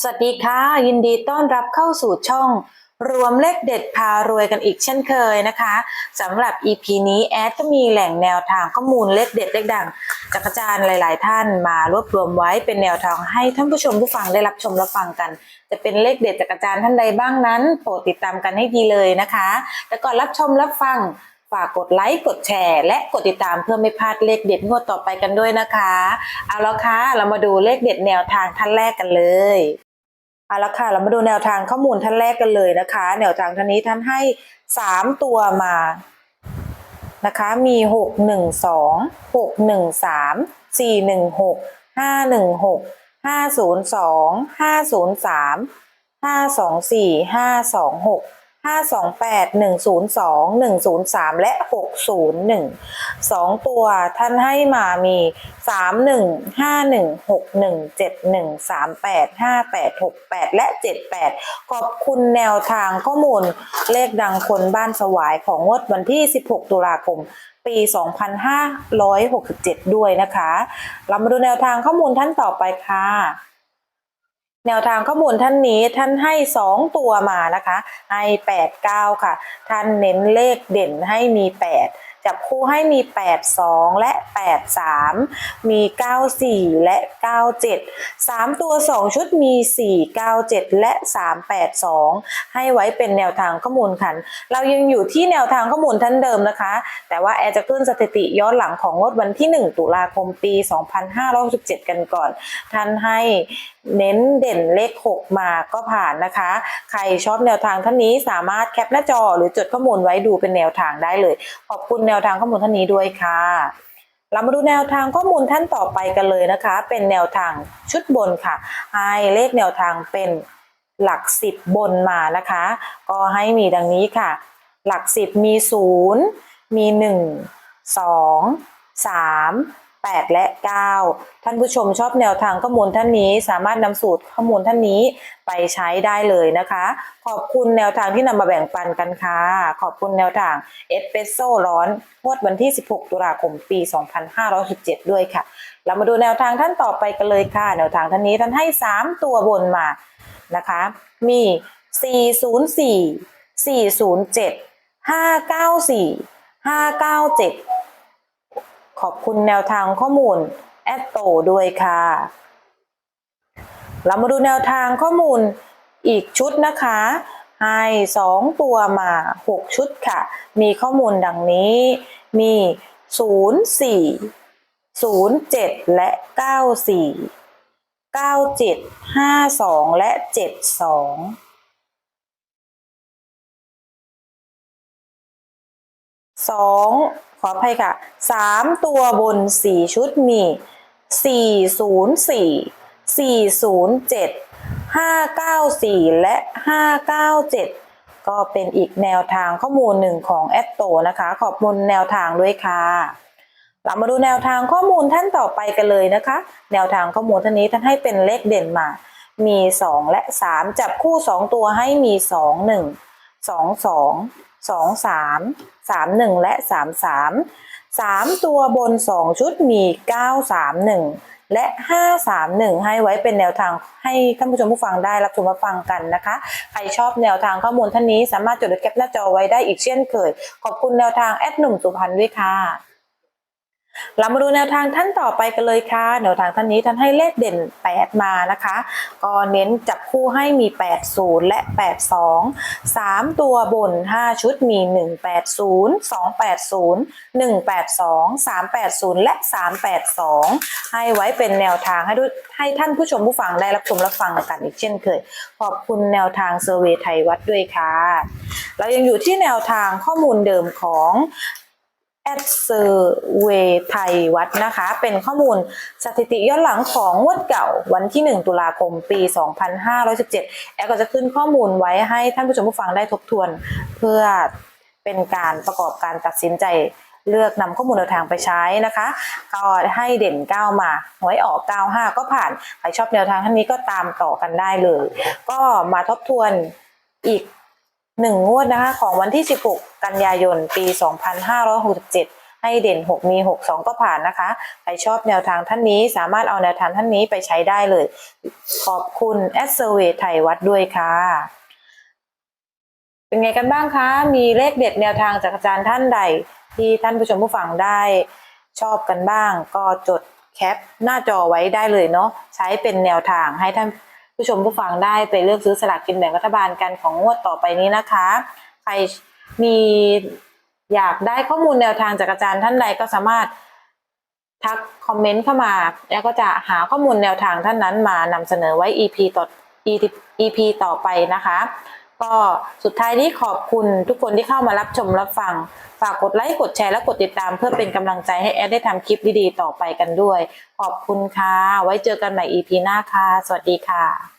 สวัสดีค่ะ ยินดีต้อนรับเข้าสู่ช่อง รวมเลขเด็ดพารวยกันอีกเช่นเคยนะคะสำหรับ EP นี้แอดก็มีแหล่งแนวทางข้อมูลเลขเด็ดเลขดังจากอาจารย์หลาย ๆ ท่านมารวบรวมไว้เป็นแนวทางให้ท่านผู้ชมผู้ฟังได้รับชมรับฟังกัน จะเป็นเลขเด็ดจากอาจารย์ท่านใดบ้างนั้นโปรดติดตามกันให้ดีเลยนะคะ แต่ก่อนรับชมรับฟังฝากกดไลค์กดแชร์ และกดติดตามเพื่อไม่พลาดเลขเด็ดงวดต่อไปกันด้วยนะคะ เอาแล้วค่ะเรามาดูเลขเด็ดแนวทางท่านแรกกันเลย เอาละค่ะเรามาดูแนวทางข้อมูลท่านแรกกันเลยนะคะ แนวทางท่านนี้ท่านให้สามตัวมานะคะมีหกหนึ่งสองหกหนึ่งสามสี่หนึ่งหกห้าหนึ่งหกห้าศูนย์สองห้าศูนย์สามห้าสองสี่ห้าสองหก ห้าสองแปดหนึ่งศูนย์สองหนึ่งศูนย์สามและหกศูนย์หนึ่งสองตัวท่านให้มามีสามหนึ่งห้าหนึ่งหกหนึ่งเจ็ดหนึ่งสามแปดห้าแปดหกแปดและเจ็ดแปดขอบคุณแนวทางข้อมูลเลขดังคนบ้านสวายของงวดวันที่ 16 ตุลาคม ปี 2567 ด้วยนะคะ เรามาดูแนวทางข้อมูลท่านต่อไปค่ะ แนวทางข้อมูลท่านนี้ท่านให้ 2 ตัวมานะคะให้8 9 ค่ะ ท่านเน้นเลขเด่นให้มี 8 จับคู่ให้มี 8 2 และ 8 3 มี 9 4 และ 9 7 3 ตัว 2 ชุดมี 4 9 7 และ 3 8 2 ให้ไว้เป็นแนวทางข้อมูลค่ะเรายังอยู่ที่แนวทางข้อมูลท่านเดิมนะคะ แต่ว่าแอร์จะขึ้นสถิติย้อนหลังของงวดวันที่ 1 ตุลาคมปี 2567 กันก่อน ท่านให้เน้นเด่นเลข 6 มาก็ผ่านนะคะ ใครชอบแนวทางท่านนี้สามารถแคปหน้าจอหรือจดข้อมูลไว้ดูเป็นแนวทางได้เลย ขอบคุณแนวทางข้อมูลท่านนี้ด้วยค่ะ เรามาดูแนวทางข้อมูลท่านต่อไปกันเลยนะคะ เป็นแนวทางชุดบนค่ะ ให้เลขแนวทางเป็นหลักสิบบนมานะคะ ก็ให้มีดังนี้ค่ะ หลักสิบมีศูนย์มีหนึ่งสองสาม แปดและเก้าท่านผู้ชมชอบแนวทางข้อมูลท่านนี้ สามารถนำสูตรข้อมูลท่านนี้ไปใช้ได้เลยนะคะ ขอบคุณแนวทางที่นำมาแบ่งปันกันค่ะ ขอบคุณแนวทางเอสเปรสโซ่ร้อนงวดวันที่ 16 ตุลาคมปี 2517ด้วยค่ะ เรามาดูแนวทางท่านต่อไปกันเลยค่ะ แนวทางท่านนี้ท่านให้ 3 ตัวบนมานะคะ มี 404 407 594 597 ขอบคุณแนวทางข้อมูลแอดโตด้วยค่ะ เรามาดูแนวทางข้อมูลอีกชุดนะคะให้สองตัวมา 6 ชุดค่ะ มีข้อมูลดังนี้ มี 04 07 และ 94 97 52 และ 72 สองขออภัยค่ะสามตัวบนสี่ชุดมีสี่ศูนย์สี่407 594และ597ก็เป็นอีกแนวทางข้อมูลหนึ่งของแอดโตนะคะ ขอบคุณแนวทางด้วยค่ะเรามาดูแนวทางข้อมูลท่านต่อไปกันเลยนะคะ แนวทางข้อมูลท่านนี้ท่านให้เป็นเลขเด่นมา มี 2 และ 3 จับคู่ 2 ตัวให้มี 2 1 2 2 2 3 3 1 และ 3 3 3 ตัวบน 2 ชุดมี 9 3 1 และ 531 ให้ไว้เป็นแนวทางให้ท่านผู้ชมผู้ฟังได้รับชมรับฟังกันนะคะ ใครชอบแนวทางข้อมูลท่านนี้สามารถจดแคปหน้าจอไว้ได้อีกเช่นเคย ขอบคุณแนวทางแอดหนุ่มสุพรรณด้วยค่ะ เรามาดูแนวทางท่านต่อไปกันเลยค่ะ แนวทางท่านนี้ท่านให้เลขเด่น 8 มานะคะ ก็เน้นจับคู่ให้มี 80 และ 82 3 ตัวบน 5 ชุดมี 180 280 182 380 และ 382 ให้ไว้เป็นแนวทางให้ด้วยให้ท่านผู้ชมผู้ฟังได้รับชมรับฟังกันอีกเช่นเคย ขอบคุณแนวทางเซอร์เวยไทยวัดด้วยค่ะ เรายังอยู่ที่แนวทางข้อมูลเดิมของ แอดเซอร์เวไทยวัดนะคะ เป็นข้อมูลสถิติย้อนหลังของงวดเก่าวันที่ 1 ตุลาคมปี 2517 แอดก็จะขึ้นข้อมูลไว้ให้ท่านผู้ชมผู้ฟังได้ทบทวน เพื่อเป็นการประกอบการตัดสินใจเลือกนำข้อมูลแนวทางไปใช้นะคะ ก็ให้เด่น 9 มาหวยออก 95 ก็ผ่าน ใครชอบแนวทางท่านนี้ก็ตามต่อกันได้เลย ก็มาทบทวนอีก หนึ่งงวดนะคะของวันที่ 16 กันยายน ปี 2567 ให้เด่น 6 มี 6 2 ก็ผ่านนะคะ ใครชอบแนวทางท่านนี้สามารถเอาแนวทางท่านนี้ไปใช้ได้เลย ขอบคุณแอดเซเวไทยวัดด้วยค่ะ เป็นไงกันบ้างคะ มีเลขเด็ดแนวทางจากอาจารย์ท่านใด ที่ท่านผู้ชมผู้ฟังได้ชอบกันบ้าง ก็จดแคปหน้าจอไว้ได้เลยเนาะใช้เป็นแนวทางให้ท่าน ผู้ชมผู้ฟังได้ไปเลือกซื้อสลากกินแบ่งรัฐบาลกันของงวดต่อไปนี้นะคะ ใครมีอยากได้ข้อมูลแนวทางจากอาจารย์ท่านใดก็สามารถทักคอมเมนต์เข้ามา แล้วก็จะหาข้อมูลแนวทางท่านนั้นมานำเสนอไว้ EP ต่อ EP ต่อไปนะคะ ก็สุดท้ายนี้ขอบคุณทุกคนที่เข้ามารับชมรับฟัง ฝากกดไลค์กดแชร์และกดติดตามเพื่อเป็นกำลังใจให้แอดได้ทำคลิปดีๆต่อไปกันด้วย ขอบคุณค่ะ ไว้เจอกันใหม่ EP หน้าค่ะ สวัสดีค่ะ